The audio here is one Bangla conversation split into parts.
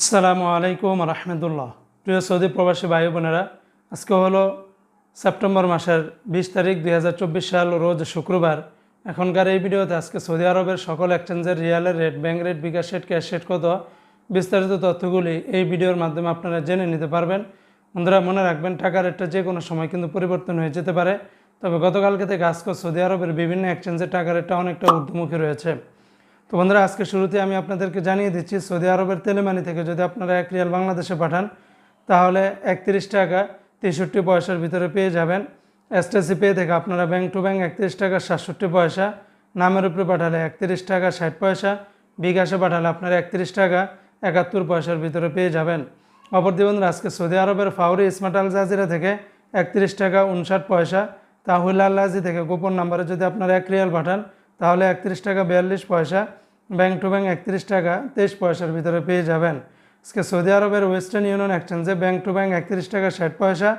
আসসালামু আলাইকুম রহমতুল্লাহ। প্রিয় সৌদি প্রবাসী ভাই বোনেরা, আজকে হলো সেপ্টেম্বর মাসের বিশ তারিখ দুই হাজার চব্বিশ সাল, রোজ শুক্রবার। এখনকার এই ভিডিওতে আজকে সৌদি আরবের সকল এক্সচেঞ্জের রিয়ালের rate bank rate bKash rate cash rate কত, বিস্তারিত তথ্যগুলি এই ভিডিওর মাধ্যমে আপনারা জেনে নিতে পারবেন। বন্ধুরা, মনে রাখবেন, টাকা রেটটা যে কোনো সময় কিন্তু পরিবর্তন হয়ে যেতে পারে। তবে গতকালকে থেকে আজকে সৌদি আরবের বিভিন্ন এক্সচেঞ্জের টাকা রেটটা অনেকটা ঊর্ধ্বমুখী রয়েছে। তো বন্ধুরা, আজকে শুরুতে আমি আপনাদেরকে জানিয়ে দিচ্ছি, সৌদি আরবের তেলেমানি থেকে যদি আপনারা এক রিয়াল বাংলাদেশে পাঠান, তাহলে একত্রিশ টাকা তেষট্টি পয়সার ভিতরে পেয়ে যাবেন। এসটিসি পে থেকে আপনারা ব্যাংক টু ব্যাংক একত্রিশ টাকা সাতষট্টি পয়সা, নামের উপরে পাঠালে একত্রিশ টাকা ষাট পয়সা, বিকাশে পাঠালে আপনারা একত্রিশ টাকা একাত্তর পয়সার ভিতরে পেয়ে যাবেন। অপরদি বন্ধুরা, আজকে সৌদি আরবের ফাউরি স্মার্ট আল জাজিরা থেকে একত্রিশ টাকা উনষাট পয়সা, তাহুল আল্লাজি থেকে গোপন নাম্বারে যদি আপনারা এক রিয়াল পাঠান তাহলে একত্রিশ টাকা বিয়াল্লিশ পয়সা, ব্যাংক টু ব্যাংক একত্রিশ টাকা, তেইশ পয়সার ভিতরে পেয়ে যাবেন। আজকে সৌদি আরবের ওয়েস্টার্ন ইউনিয়ন এক্সচেঞ্জে ব্যাংক টু ব্যাংক একত্রিশ টাকা ষাট পয়সা,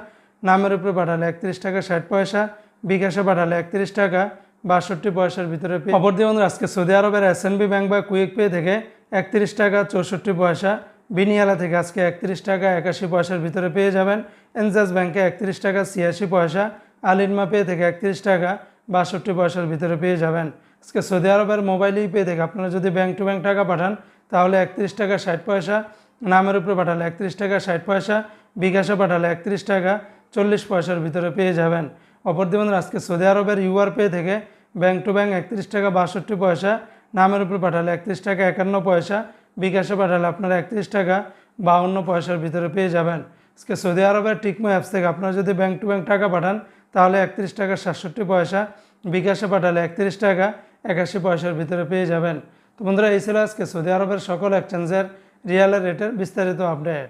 নামের উপরে পাঠালে একত্রিশ টাকা ষাট পয়সা, বিকাশে পাঠালে একত্রিশ টাকা, বাষট্টি পয়সার ভিতরে পেয়ে অপরদি বন্ধুরা, আজকে সৌদি আরবের এস ব্যাংক বা কুইক পে থেকে একত্রিশ টাকা চৌষট্টি পয়সা, বিনিয়ালা থেকে আজকে একত্রিশ টাকা একাশি পয়সার ভিতরে পেয়ে যাবেন। এনজাস ব্যাংকে একত্রিশ টাকা ছিয়াশি পয়সা, আলিনমা পে থেকে একত্রিশ টাকা বাষট্টি পয়সার ভিতরে পেয়ে যাবেন। আজকে সৌদি আরবের মোবাইল পে থেকে আপনারা যদি ব্যাংক টু ব্যাংক টাকা পাঠান, তাহলে একত্রিশ টাকা ষাট পয়সা, নামের উপরে পাঠালে একত্রিশ টাকা ষাট পয়সা, বিকাশে পাঠালে একত্রিশ টাকা, চল্লিশ পয়সার ভিতরে পেয়ে যাবেন। অপর অপরদিবন্ধ আজকে সৌদি আরবের ইউআর পে থেকে ব্যাংক টু ব্যাংক একত্রিশ টাকা বাষট্টি পয়সা, নামের উপরে পাঠালে একত্রিশ টাকা একান্ন পয়সা, বিকাশে পাঠালে আপনারা একত্রিশ টাকা, বাউন্ন পয়সার ভিতরে পেয়ে যাবেন। আজকে সৌদি আরবের টিকমো অ্যাপস থেকে আপনারা যদি ব্যাংক টু ব্যাংক টাকা পাঠান তাহলে একত্রিশ টাকা সাতষট্টি পয়সা, বিকাশে পাঠালে একত্রিশ টাকা, একাশি পয়সার ভিতরে পেয়ে যাবেন। তো বন্ধুরা, এই ছিল আজকে সৌদি আরবের সকল এক্সচেঞ্জের রিয়ালের রেটের বিস্তারিত আপডেট